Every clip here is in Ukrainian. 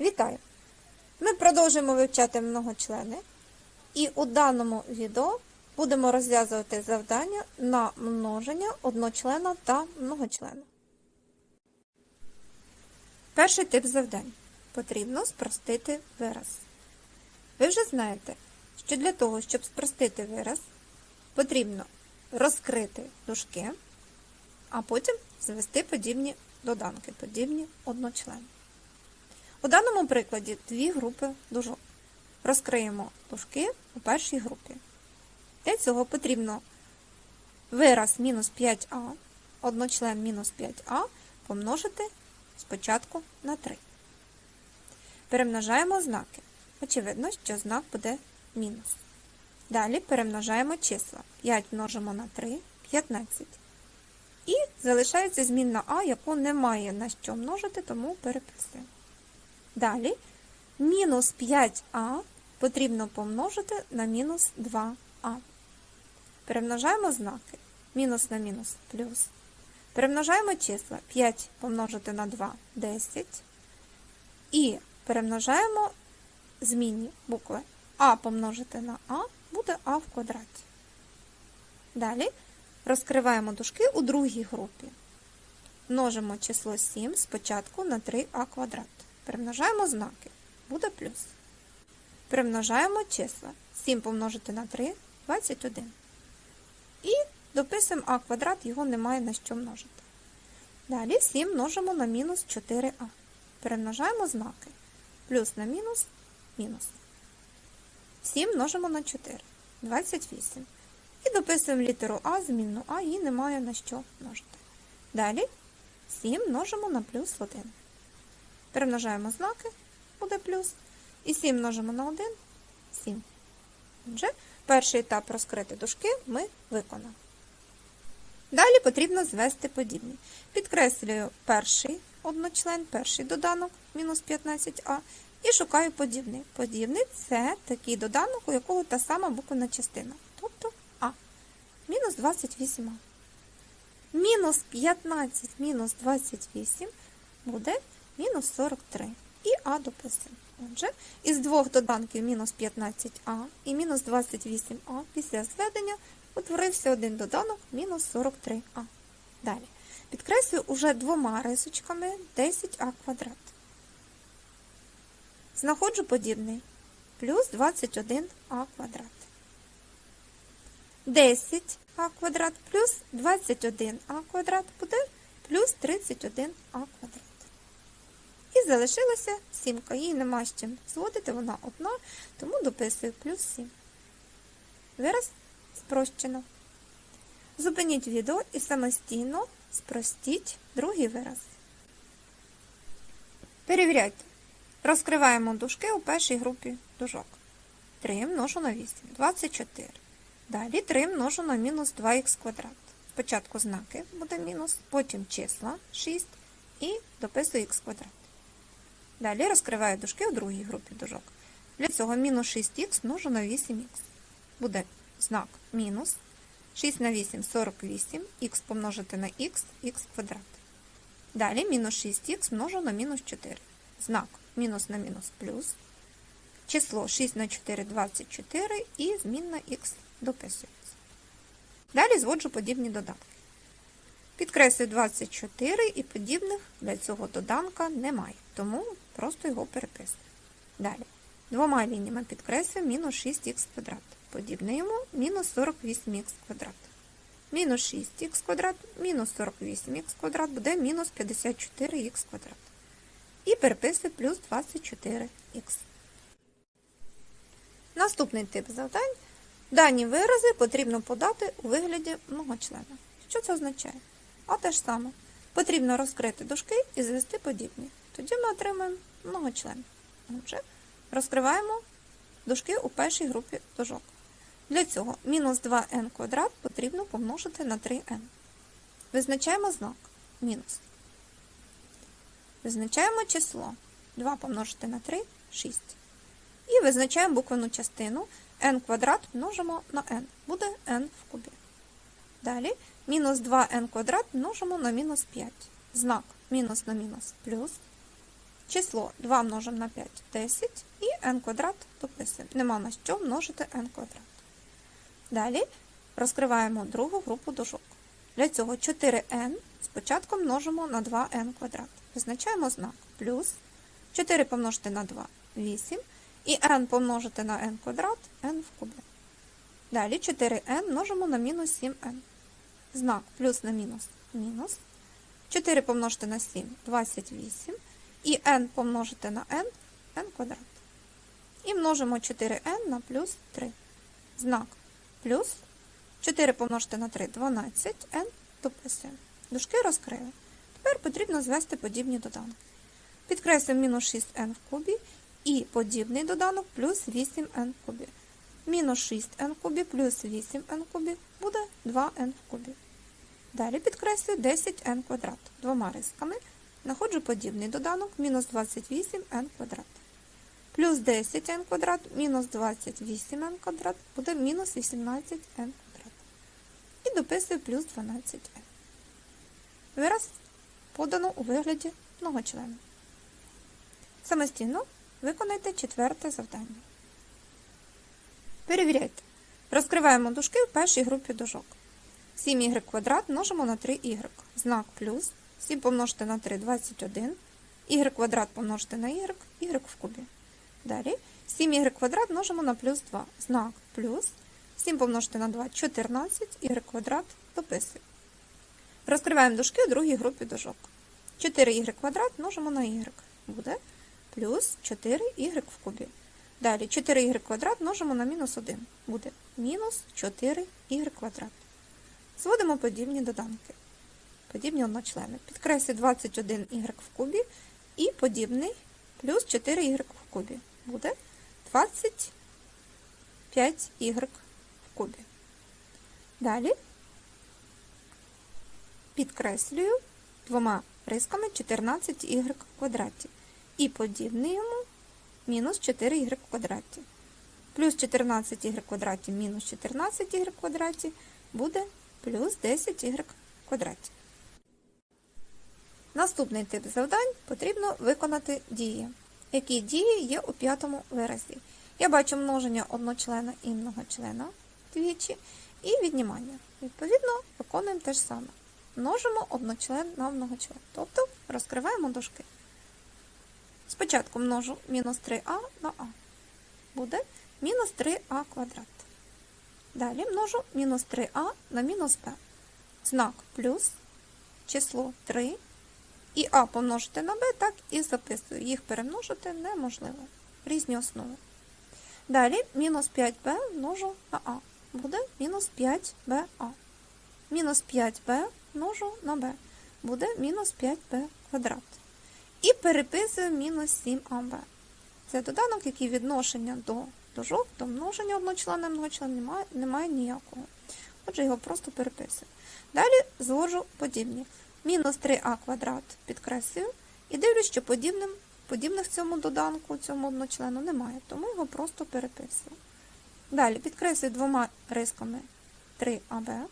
Вітаю! Ми продовжуємо вивчати многочлени, і у даному відео будемо розв'язувати завдання на множення одночлена та многочлена. Перший тип завдань. Потрібно спростити вираз. Ви вже знаєте, що для того, щоб спростити вираз, потрібно розкрити дужки, а потім звести подібні доданки, подібні одночлени. У даному прикладі дві групи дужок. Розкриємо дужки у першій групі. Для цього потрібно вираз мінус 5а, одночлен мінус 5а помножити спочатку на 3. Перемножаємо знаки. Очевидно, що знак буде мінус. Далі перемножаємо числа. 5 множимо на 3 15. І залишається змінна а, яку немає на що множити, тому переписуємо. Далі мінус 5а потрібно помножити на мінус 2а. Перемножаємо знаки. Мінус на мінус плюс. Перемножаємо числа 5 помножити на 2 10. І перемножаємо змінні букви а помножити на а буде а в квадраті. Далі розкриваємо дужки у другій групі. Множимо число 7 спочатку на 3а квадрат. Перемножаємо знаки. Буде плюс. Перемножаємо числа. 7 помножити на 3 21. І дописуємо а квадрат, його немає на що множити. Далі 7 множимо на мінус 4а. Перемножаємо знаки. Плюс на мінус мінус. 7 множимо на 4. 28. І дописуємо літеру А, змінну А, її немає на що множити. Далі 7 множимо на плюс 1. Перемножаємо знаки, буде плюс. І 7 множимо на 1 7. Отже, перший етап розкрити дужки ми виконали. Далі потрібно звести подібні. Підкреслюю перший одночлен, перший доданок, мінус 15а, і шукаю подібний. Подібний це такий доданок, у якого та сама буквена частина, тобто А. Мінус 28а. Мінус 15 мінус 28 буде мінус 43. І А дописуємо. Отже, із двох доданків мінус 15а і мінус 28а після зведення утворився один доданок мінус 43а. Далі. Підкреслюю уже двома рисочками 10а квадрат. Знаходжу подібний плюс 21а квадрат. 10а квадрат плюс 21а квадрат буде плюс 31а квадрат. І залишилася сімка. Її нема з чим зводити, вона одна, тому дописую плюс 7. Вираз спрощено. Зупиніть відео і самостійно спростіть другий вираз. Перевіряйте. Розкриваємо дужки у першій групі дужок. 3 множу на 8, 24. Далі 3 множу на мінус 2х квадрат. Спочатку знаки буде мінус, потім числа 6 і дописую х квадрат. Далі розкриваю дужки у другій групі дужок. Для цього мінус 6х множу на 8х. Буде знак мінус. 6 на 8 48, х помножити на х, х квадрат. Далі мінус 6х множу на мінус 4. Знак мінус на мінус плюс. Число 6 на 4 24 і змінна х дописується. Далі зводжу подібні додатки. Підкреслюю 24 і подібних для цього доданка немає, тому просто його переписую. Далі. Двома лініями підкреслюю мінус 6х квадрат. Подібне йому мінус 48х квадрат. Мінус 6х квадрат, мінус 48х квадрат буде мінус 54х квадрат. І переписую плюс 24х. Наступний тип завдань. Дані вирази потрібно подати у вигляді многочлена. Що це означає? А те ж саме. Потрібно розкрити дужки і звести подібні. Тоді ми отримаємо многочлен. Отже, розкриваємо дужки у першій групі дужок. Для цього мінус 2n квадрат потрібно помножити на 3n. Визначаємо знак мінус. Визначаємо число 2 помножити на 3 6. І визначаємо буквену частину n квадрат множимо на n. Буде n в кубі. Далі мінус 2n квадрат множимо на мінус 5. Знак мінус на мінус плюс. Число 2 множимо на 5 10 і n квадрат дописуємо. Нема на що множити n квадрат. Далі розкриваємо другу групу дужок. Для цього 4n спочатку множимо на 2n квадрат. Визначаємо знак плюс 4 помножити на 2 8 і n помножити на n квадрат n в кубі. Далі 4n множимо на мінус 7n. Знак плюс на мінус мінус. 4 помножити на 7 28. І n помножити на n n квадрат. І множимо 4n на плюс 3. Знак плюс 4 помножити на 3 12 n дописуємо. Дужки розкрили. Тепер потрібно звести подібні доданки. Підкреслюємо мінус 6n в кубі і подібний доданок плюс 8n в кубі. Мінус 6n в кубі плюс 8n в кубі буде 2n в кубі. Далі підкреслюю 10n квадрат. Двома рисками знаходжу подібний доданок мінус 28n квадрат. Плюс 10n квадрат мінус 28n квадрат буде мінус 18n квадрат. І дописую плюс 12n. Вираз подано у вигляді многочлена. Самостійно виконайте четверте завдання. Перевіряйте. Розкриваємо дужки в першій групі дужок. 7y квадрат множимо на 3y. Знак плюс. 7 помножити на 3 21. y квадрат помножити на y, y в кубі. Далі 7y квадрат множимо на плюс 2. Знак плюс. 7 помножити на 2 14, y квадрат дописуємо. Розкриваємо дужки у другій групі дужок. 4y квадрат множимо на y. Буде плюс 4y в кубі. Далі 4y квадрат множимо на мінус 1. Буде мінус 4y квадрат. Зводимо подібні доданки. Подібні одночлени. Підкреслю 21y в кубі і подібний плюс 4y в кубі. Буде 25y в кубі. Далі підкреслюю двома рисками 14y в квадраті. І подібний йому мінус 4y в квадраті. Плюс 14y в квадраті мінус 14y в квадраті буде плюс 10y в квадраті. Наступний тип завдань потрібно виконати дії. Які дії є у п'ятому виразі? Я бачу множення одночлена і многочлена двічі і віднімання. Відповідно, виконуємо те ж саме. Множимо одночлен на многочлен. Тобто розкриваємо дужки. Спочатку множу мінус 3а на а. Буде мінус 3а квадрат. Далі множу мінус 3а на мінус b. Знак плюс число 3. І а помножити на b, так і записую. Їх перемножити неможливо. Різні основи. Далі мінус 5b множу на а. Буде мінус 5ba. Мінус 5b множу на b. Буде мінус 5b квадрат. І переписую мінус 7аб. Це доданок, який відношення до дужок, до множення одночлена многочлена немає, немає ніякого. Отже, його просто переписую. Далі звожу подібні. Мінус 3а квадрат підкреслюю. І дивлюсь, що подібним, подібних цьому доданку, цьому одночлену немає, тому його просто переписую. Далі підкреслюю двома рисками 3аб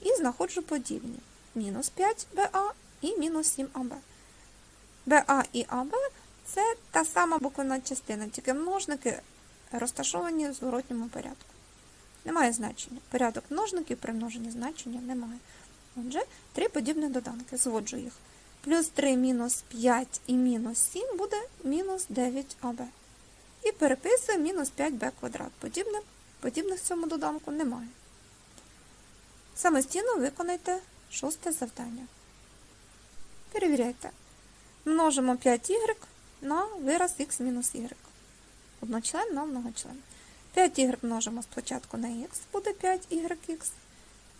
і знаходжу подібні. Мінус 5ба і мінус 7аб. БА і АБ це та сама буквена частина, тільки множники розташовані в зворотньому порядку. Немає значення. Порядок множників при множенні значення немає. Отже, три подібні доданки. Зводжу їх. Плюс 3 мінус 5 і мінус 7 буде мінус 9АБ. І переписую мінус 5b квадрат. Подібних, подібних цьому доданку немає. Самостійно виконайте шосте завдання. Перевіряйте. Множимо 5y на вираз x мінус y. Одночлен на многочлен. 5y множимо спочатку на x, буде 5yx.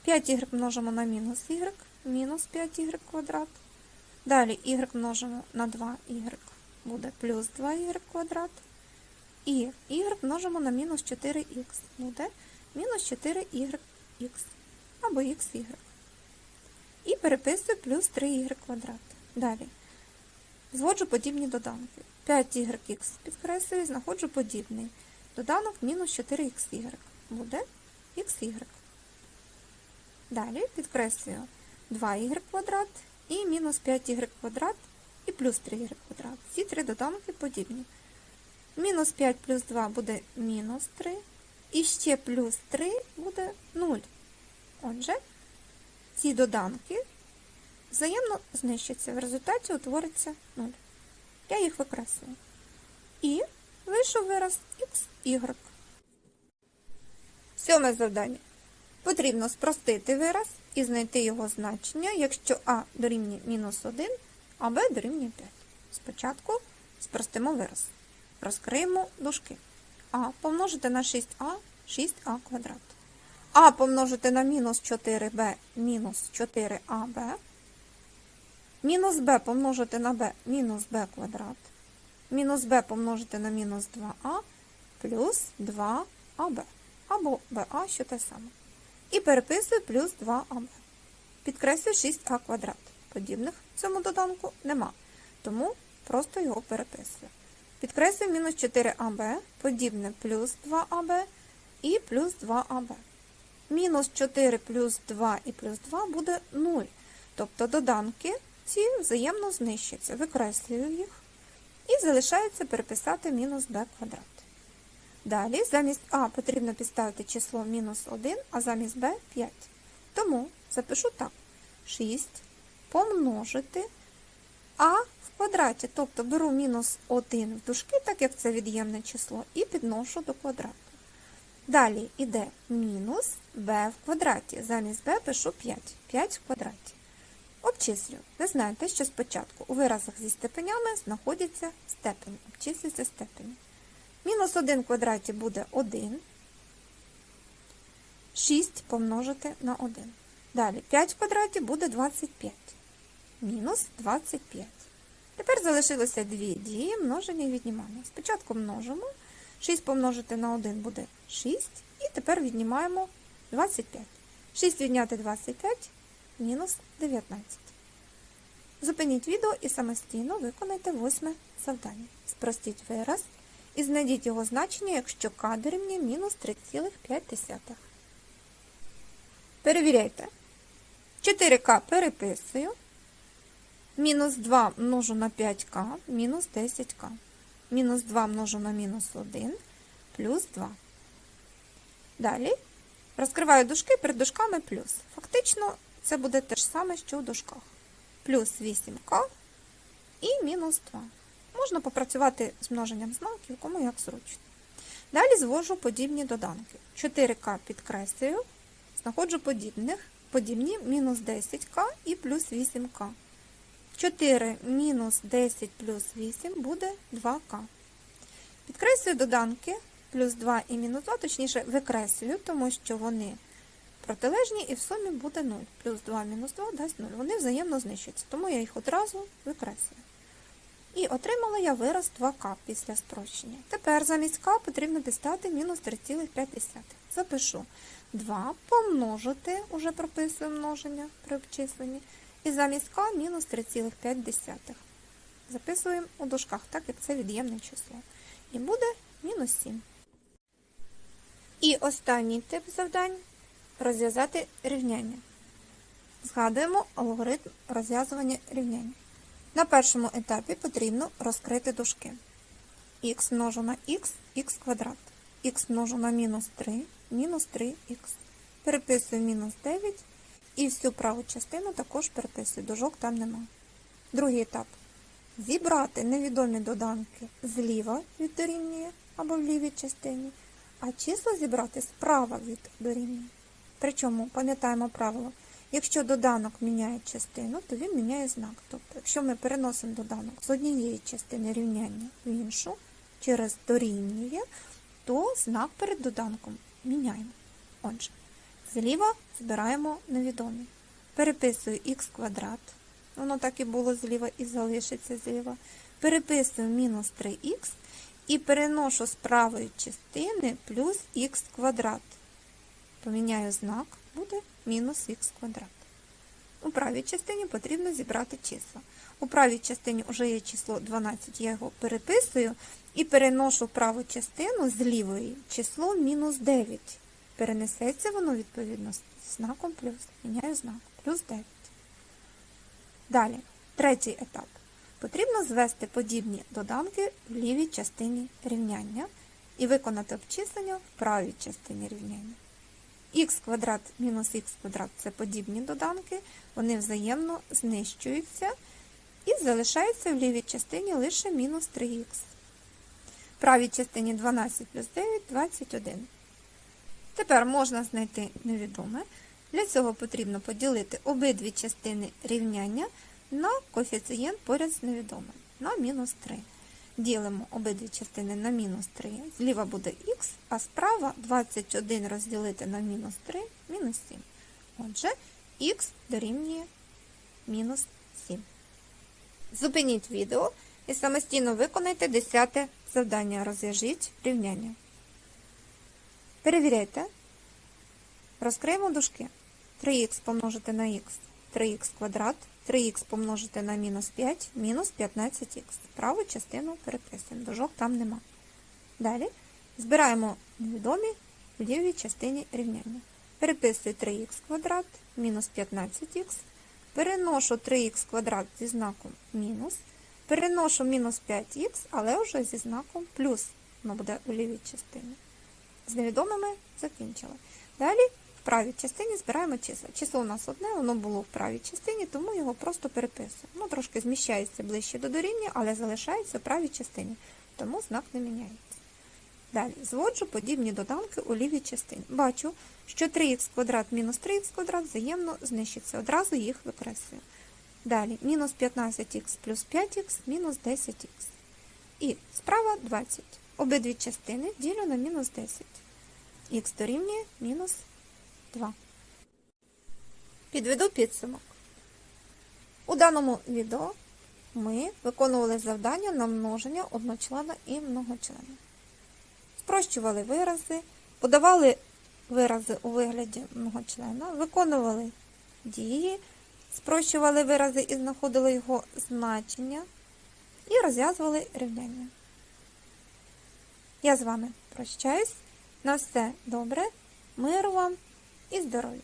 5y множимо на мінус y, мінус 5y квадрат. Далі y множимо на 2y, буде плюс 2y квадрат. І y множимо на мінус 4х, буде мінус 4y або xy. І переписую плюс 3y квадрат. Далі. Зводжу подібні доданки. 5yx підкреслюю, знаходжу подібний. Доданок мінус 4xy. Буде xy. Далі підкреслюю 2y квадрат і мінус 5y квадрат і плюс 3y квадрат. Ці три доданки подібні. Мінус 5 плюс 2 буде мінус 3. І ще плюс 3 буде 0. Отже, ці доданки взаємно знищаться. В результаті утвориться 0. Я їх викреслюю. І вийшов вираз xy. Сьоме завдання. Потрібно спростити вираз і знайти його значення, якщо а дорівнює мінус 1, а b дорівнює 5. Спочатку спростимо вираз. Розкриємо дужки. А помножити на 6а 6а квадрат. А помножити на мінус 4b мінус 4аб. Мінус b помножити на b мінус b квадрат. Мінус b помножити на мінус 2а плюс 2аб. Або ba, що те саме. І переписую плюс 2аб. Підкреслюю 6а квадрат. Подібних в цьому доданку нема. Тому просто його переписую. Підкреслюю мінус 4аб, подібне плюс 2аб і плюс 2аб. Мінус 4 плюс 2 і плюс 2 буде 0. Тобто доданки ці взаємно знищаться. Викреслюю їх. І залишається переписати мінус b квадрат. Далі замість а потрібно підставити число мінус 1, а замість b 5. Тому запишу так: 6 помножити а в квадраті, тобто беру мінус 1 в дужки, так як це від'ємне число, і підношу до квадрату. Далі йде мінус b в квадраті. Замість b пишу 5. 5 в квадраті. Обчислю. Ви знаєте, що спочатку у виразах зі степенями знаходяться степені. Обчислюються степені. Мінус 1 в квадраті буде 1. 6 помножити на 1. Далі 5 в квадраті буде 25. Мінус 25. Тепер залишилося дві дії множення і віднімання. Спочатку множимо. 6 помножити на 1 буде 6. І тепер віднімаємо 25. 6 відняти 25 мінус 19. Зупиніть відео і самостійно виконайте восьме завдання. Спростіть вираз і знайдіть його значення, якщо k дорівнює мінус 3,5. Перевіряйте. 4k переписую. Мінус 2 множу на 5к, мінус 10к. Мінус 2 множу на мінус 1, плюс 2. Далі розкриваю дужки, перед дужками плюс. Фактично, це буде те ж саме, що в дужках. Плюс 8к і мінус 2. Можна попрацювати з множенням знаків, кому як зручно. Далі звожу подібні доданки. 4к підкреслюю, знаходжу подібних, подібні мінус 10к і плюс 8к. 4 мінус 10 плюс 8 буде 2к. Підкреслюю доданки плюс 2 і мінус 2, точніше викреслюю, тому що вони протилежні і в сумі буде 0. Плюс 2 мінус 2 дасть 0. Вони взаємно знищаться, тому я їх одразу викреслюю. І отримала я вираз 2к після спрощення. Тепер замість к потрібно підставити мінус 3,5. Запишу 2 помножити, уже прописую множення при обчисленні. І замість k мінус 3,5. Записуємо у дужках, так як це від'ємне число. І буде мінус 7. І останній тип завдань розв'язати рівняння. Згадуємо алгоритм розв'язування рівняння. На першому етапі потрібно розкрити дужки. х множу на х, х квадрат. х множу на мінус 3, мінус 3х. Переписую мінус 9. І всю праву частину також переписую, дужок там нема. Другий етап. Зібрати невідомі доданки зліва від дорівнює або в лівій частині, а числа зібрати справа від дорівнює. Причому, пам'ятаємо правило, якщо доданок міняє частину, то він міняє знак. Тобто, якщо ми переносимо доданок з однієї частини рівняння в іншу, через дорівнює, то знак перед доданком міняємо. Отже. Зліва збираємо невідомі. Переписую х квадрат, воно так і було зліва і залишиться зліва. Переписую мінус 3х і переношу з правої частини плюс х квадрат. Поміняю знак, буде мінус х квадрат. У правій частині потрібно зібрати числа. У правій частині вже є число 12, я його переписую і переношу в праву частину з лівої число мінус 9. Перенесеться воно, відповідно, з знаком плюс. Міняю знак. Плюс 9. Далі, третій етап. Потрібно звести подібні доданки в лівій частині рівняння і виконати обчислення в правій частині рівняння. Х квадрат мінус х квадрат це подібні доданки, вони взаємно знищуються і залишається в лівій частині лише мінус 3х. В правій частині 12 плюс 9 21. Тепер можна знайти невідоме. Для цього потрібно поділити обидві частини рівняння на коефіцієнт поряд з невідомим на мінус 3. Ділимо обидві частини на мінус 3. Зліва буде х, а справа 21 розділити на мінус 3 мінус 7. Отже, х дорівнює мінус 7. Зупиніть відео і самостійно виконайте 10 завдання. Розв'яжіть рівняння. Перевіряйте. Розкриємо дужки. 3х помножити на х, 3х квадрат, 3х помножити на мінус 5, мінус 15х. Праву частину переписуємо, дужок там нема. Далі збираємо невідомі в лівій частині рівняння. Переписую 3х квадрат, мінус 15х. Переношу 3х квадрат зі знаком мінус. Переношу мінус 5х, але вже зі знаком плюс. Воно буде у лівій частині. З невідомими закінчили. Далі правій частині збираємо числа. Число у нас одне, воно було в правій частині, тому його просто переписуємо. Воно трошки зміщається ближче до дорівняння, але залишається в правій частині, тому знак не міняється. Далі зводжу подібні доданки у лівій частині. Бачу, що 3х квадрат мінус 3х квадрат взаємно знищиться. Одразу їх викреслюю. Далі мінус 15х плюс 5х мінус 10х. І справа 20. Обидві частини ділю на мінус 10. Х дорівнює мінус 2. Підведу підсумок. У даному відео ми виконували завдання на множення одночлена і многочлена. Спрощували вирази, подавали вирази у вигляді многочлена, виконували дії, спрощували вирази і знаходили його значення, і розв'язували рівняння. Я з вами прощаюсь. На все добре, миру вам і здоров'я!